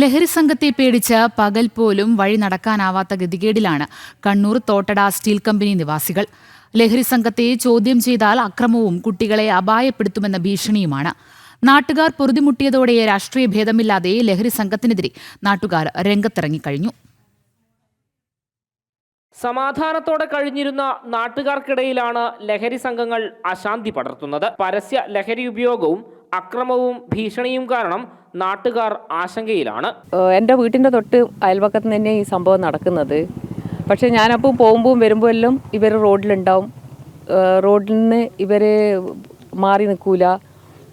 ലഹരി സംഘത്തെ പേടിച്ച് പകൽ പോലും വഴി നടക്കാനാവാത്ത ഗതികേടിലാണ് കണ്ണൂർ തോട്ടട സ്റ്റീൽ കമ്പനി നിവാസികൾ. ലഹരി സംഘത്തെ ചോദ്യം ചെയ്താൽ അക്രമവും കുട്ടികളെ അപായപ്പെടുത്തുമെന്ന ഭീഷണിയുമാണ്. നാട്ടുകാർ പൊറുതിമുട്ടിയതോടെ രാഷ്ട്രീയ ഭേദമില്ലാതെ ലഹരി സംഘത്തിനെതിരെ നാട്ടുകാർ രംഗത്തിറങ്ങിക്കഴിഞ്ഞു സമാധാനത്തോടെ കഴിഞ്ഞിരുന്ന നാട്ടുകാർക്കിടയിലാണ് ലഹരി സംഘങ്ങൾ അശാന്തി പടർത്തുന്നത്. പരസ്യ ലഹരി ഉപയോഗവും അക്രമവും ഭീഷണിയും കാരണം നാട്ടുകാർ ആശങ്കയിലാണ്. എന്റെ വീട്ടിന്റെ തൊട്ട് അയൽപക്കത്ത് തന്നെ ഈ സംഭവം നടക്കുന്നത്. പക്ഷേ ഞാനപ്പോൾ പോകുമ്പോൾ വരുമ്പോൾ എല്ലാം ഇവർ റോഡിലുണ്ടാവും. റോഡിൽ നിന്ന് ഇവർ മാറി നിൽക്കൂല.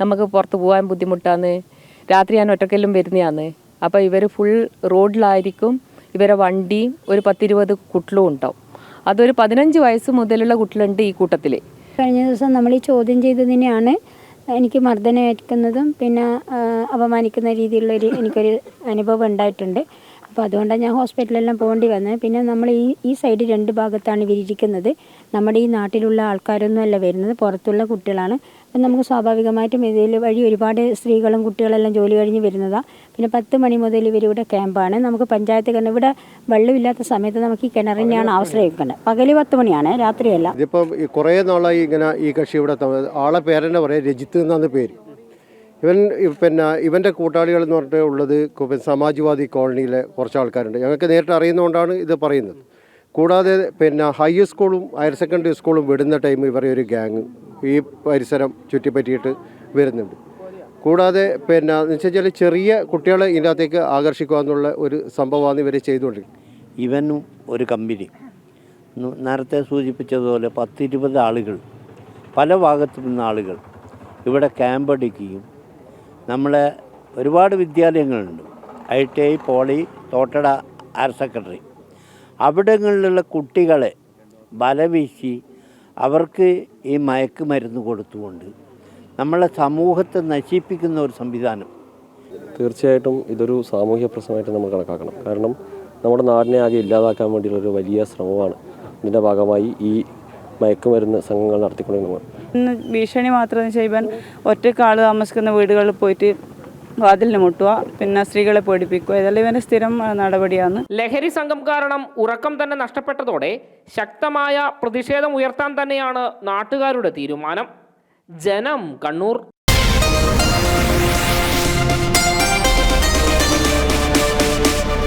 നമുക്ക് പുറത്ത് പോകാൻ ബുദ്ധിമുട്ടാണ് രാത്രി ഞാൻ ഒറ്റക്കെല്ലാം വരുന്നതാണ്. അപ്പോൾ ഇവർ ഫുൾ റോഡിലായിരിക്കും ഇവരെ വണ്ടിയും ഒരു പത്തിരുപത് കുട്ടിലും ഉണ്ടാവും. അതൊരു പതിനഞ്ച് വയസ്സ് മുതലുള്ള കുട്ടിലുണ്ട് ഈ കൂട്ടത്തിൽ. കഴിഞ്ഞ ദിവസം നമ്മൾ ഈ ചോദ്യം ചെയ്തതിനെയാണ് എനിക്ക് മർദ്ദനമേൽക്കുന്നതും പിന്നെ അപമാനിക്കുന്ന രീതിയിലുള്ളൊരു എനിക്കൊരു അനുഭവം ഉണ്ടായിട്ടുണ്ട്. അപ്പോൾ അതുകൊണ്ടാണ് ഞാൻ ഹോസ്പിറ്റലെല്ലാം പോകേണ്ടി വന്നത്. പിന്നെ നമ്മൾ ഈ ഈ സൈഡ് രണ്ട് ഭാഗത്താണ് ഇവരിരിക്കുന്നത് നമ്മുടെ ഈ നാട്ടിലുള്ള ആൾക്കാരൊന്നും അല്ല വരുന്നത്. പുറത്തുള്ള കുട്ടികളാണ്. അപ്പം നമുക്ക് സ്വാഭാവികമായിട്ടും ഇതിൽ വഴി ഒരുപാട് സ്ത്രീകളും കുട്ടികളെല്ലാം ജോലി കഴിഞ്ഞ് വരുന്നതാണ് പിന്നെ പത്ത് മണി മുതൽ ഇവരിവിടെ ക്യാമ്പാണ്. നമുക്ക് പഞ്ചായത്ത് കിണർ ഇവിടെ വെള്ളമില്ലാത്ത സമയത്ത് നമുക്ക് ഈ കിണറിനെയാണ് ആശ്രയിക്കുന്നത് പകൽ പത്ത് മണിയാണ് രാത്രിയല്ല. ഇതിപ്പം ഈ കുറേ നാളായി ഇങ്ങനെ ഈ കക്ഷി ഇവിടെ ആളെ പേരെന്നെ പറയാം രജിത്ത് എന്നാണ് പേര്. ഇവൻ പിന്നെ ഇവന്റെ കൂട്ടാളികൾ എന്ന് പറഞ്ഞിട്ട് ഉള്ളത് സമാജ്വാദി കോളനിയിലെ കുറച്ച് ആൾക്കാരുണ്ട്. ഞങ്ങൾക്ക് നേരിട്ട് അറിയുന്നതുകൊണ്ടാണ് ഇത് പറയുന്നത്. കൂടാതെ പിന്നെ ഹൈ സ്കൂളും ഹയർ സെക്കൻഡറി സ്കൂളും വിടുന്ന ടൈം ഇവരെ ഒരു ഗ്യാങ് ഈ പരിസരം ചുറ്റിപ്പറ്റിയിട്ട് വരുന്നുണ്ട്. കൂടാതെ പിന്നെ എന്ന് വെച്ചാൽ ചെറിയ കുട്ടികളെ ഇതിനകത്തേക്ക് ആകർഷിക്കുക എന്നുള്ള ഒരു സംഭവമാണ് ഇവർ ചെയ്തുകൊണ്ടിരിക്കുന്നത്. ഇവനും ഒരു കമ്പനി നേരത്തെ സൂചിപ്പിച്ചതുപോലെ പത്തിരുപത് ആളുകൾ പല ഭാഗത്തു നിന്ന ആളുകൾ ഇവിടെ ക്യാമ്പ് അടിക്കുകയും നമ്മളെ ഒരുപാട് വിദ്യാലയങ്ങളുണ്ട്. I T I poly Thottada higher secondary അവിടങ്ങളിലുള്ള കുട്ടികളെ ബലവീശി അവർക്ക് ഈ മയക്കുമരുന്ന് കൊടുത്തുകൊണ്ട് നമ്മളെ സമൂഹത്തെ നശിപ്പിക്കുന്ന ഒരു സംവിധാനം. തീർച്ചയായിട്ടും ഇതൊരു സാമൂഹ്യ പ്രശ്നമായിട്ട് നമ്മൾ കണക്കാക്കണം. കാരണം നമ്മുടെ നാടിനെ ആകെ ഇല്ലാതാക്കാൻ വേണ്ടിയുള്ള ഒരു വലിയ ശ്രമമാണ്. ഇതിന്റെ ഭാഗമായി ഈ മയക്കുമരുന്ന് സംഘങ്ങൾ നടത്തിക്കൊണ്ടിരുന്നത് ഇന്ന് ഭീഷണി മാത്രം ചെയ്യാൻ ഒറ്റക്കാൾ താമസിക്കുന്ന വീടുകളിൽ പോയിട്ട് വാതിലിന് മുട്ടുക പിന്നെ സ്ത്രീകളെ പേടിപ്പിക്കുക. ഇതെല്ലാം ഇവന്റെ സ്ഥിരം നടപടിയാണ്. ലഹരി സംഘം കാരണം ഉറക്കം തന്നെ നഷ്ടപ്പെട്ടതോടെ ശക്തമായ പ്രതിഷേധം ഉയർത്താൻ തന്നെയാണ് നാട്ടുകാരുടെ തീരുമാനം. ജനം കണ്ണൂർ